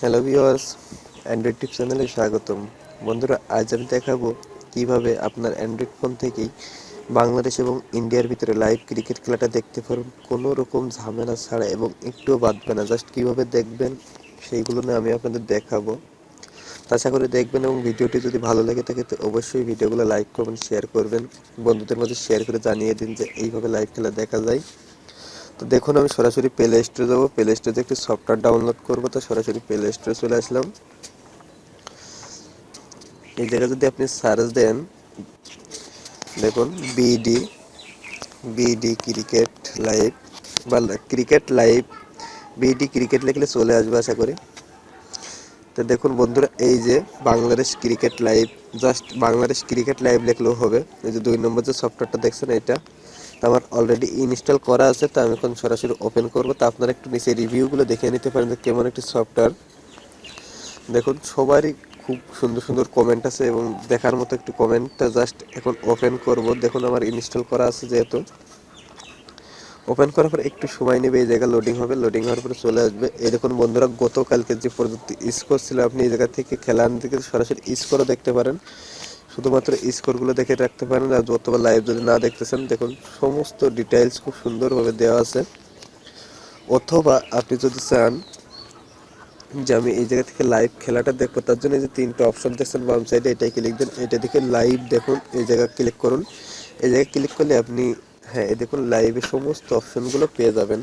Hello viewers Android টিপ চ্যানেলে স্বাগতম। বন্ধুরা, আজ আমি দেখাবো কীভাবে আপনার অ্যান্ড্রয়েড ফোন থেকেই বাংলাদেশ এবং ইন্ডিয়ার ভিতরে লাইভ ক্রিকেট খেলাটা দেখতে পারবেন। কোনো রকম ঝামেলা ছাড়া এবং একটুও বাদবে না। জাস্ট কীভাবে দেখবেন, সেইগুলো নিয়ে আমি আপনাদের দেখাবো। আশা করে দেখবেন এবং ভিডিওটি যদি ভালো লাগে থাকে, তো অবশ্যই ভিডিওগুলো লাইক করবেন শেয়ার করবেন। বন্ধুদের মধ্যে শেয়ার করে জানিয়ে দিন যে এইভাবে লাইভ খেলা দেখা যায়। তো দেখুন, আমি সরাসরি প্লে স্টোরে যাব। প্লে স্টোরে একটি সফটওয়্যার ডাউনলোড করব। তো সরাসরি প্লে স্টোরে চলে আসলাম। এই জায়গায় যদি আপনি সার্চ দেন, দেখুন বিডি বিডি ক্রিকেট লাইভ বা ক্রিকেট লাইভ বিডি ক্রিকেট লিখলে চলে আসবে আশা করি। তো দেখুন বন্ধুরা, এই যে Bangladesh cricket live just Bangladesh cricket live লিখলেও হবে। এই যে দুই নম্বর যে সফটওয়্যারটা দেখছেন এটা আমার অলরেডি ইনস্টল করা আছে, তো আমি এখন সরাসরি ওপেন করব। তো আপনারা একটু নিচে রিভিউগুলো দেখে নিতে পারেন যে কেমন একটি সফটওয়্যার দেখুন, সবারই খুব সুন্দর সুন্দর কমেন্ট আছে এবং দেখার মতো একটু কমেন্টটা জাস্ট এখন ওপেন করব। দেখুন, আমার ইনস্টল করা আছে যেহেতু। ওপেন করার পর একটু সময় নেবে, এই জায়গা লোডিং হবে। লোডিং হওয়ার পরে চলে আসবে। এই দেখুন বন্ধুরা, গতকালকে যে প্রযুক্তি স্কোর ছিল আপনি, এই জায়গা থেকে খেলার দিকে সরাসরি স্কোরও দেখতে পারেন। শুধুমাত্র স্কোরগুলো দেখে রাখতে পারেন আর যতবার লাইভ যদি না দেখতেছেন, দেখুন, সমস্ত ডিটেইলস খুব সুন্দরভাবে দেওয়া আছে। অথবা আপনি যদি চান যে আমি এই জায়গা থেকে লাইভ খেলাটা দেখব, তার জন্য এই যে তিনটা অপশন দেখছেন, বাম সাইডে এটাই ক্লিক দেন এটা দেখে লাইভ দেখুন, এই জায়গা ক্লিক করুন। এই জায়গায় ক্লিক করলে আপনি হ্যাঁ এই দেখুন লাইভে সমস্ত অপশনগুলো পেয়ে যাবেন।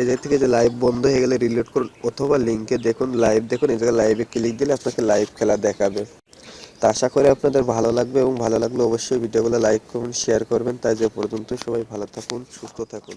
এই জায়গা থেকে যে লাইভ বন্ধ হয়ে গেলে রিলোড করুন, অথবা লিঙ্কে দেখুন লাইভ দেখুন, এই জায়গায় লাইভে ক্লিক দিলে আপনাকে লাইভ খেলা দেখাবে। তা আশা করি আপনাদের ভালো লাগবে এবং ভালো লাগলে অবশ্যই ভিডিওগুলো লাইক করুন শেয়ার করবেন। তাই যে পর্যন্ত সবাই ভালো থাকুন, সুস্থ থাকুন।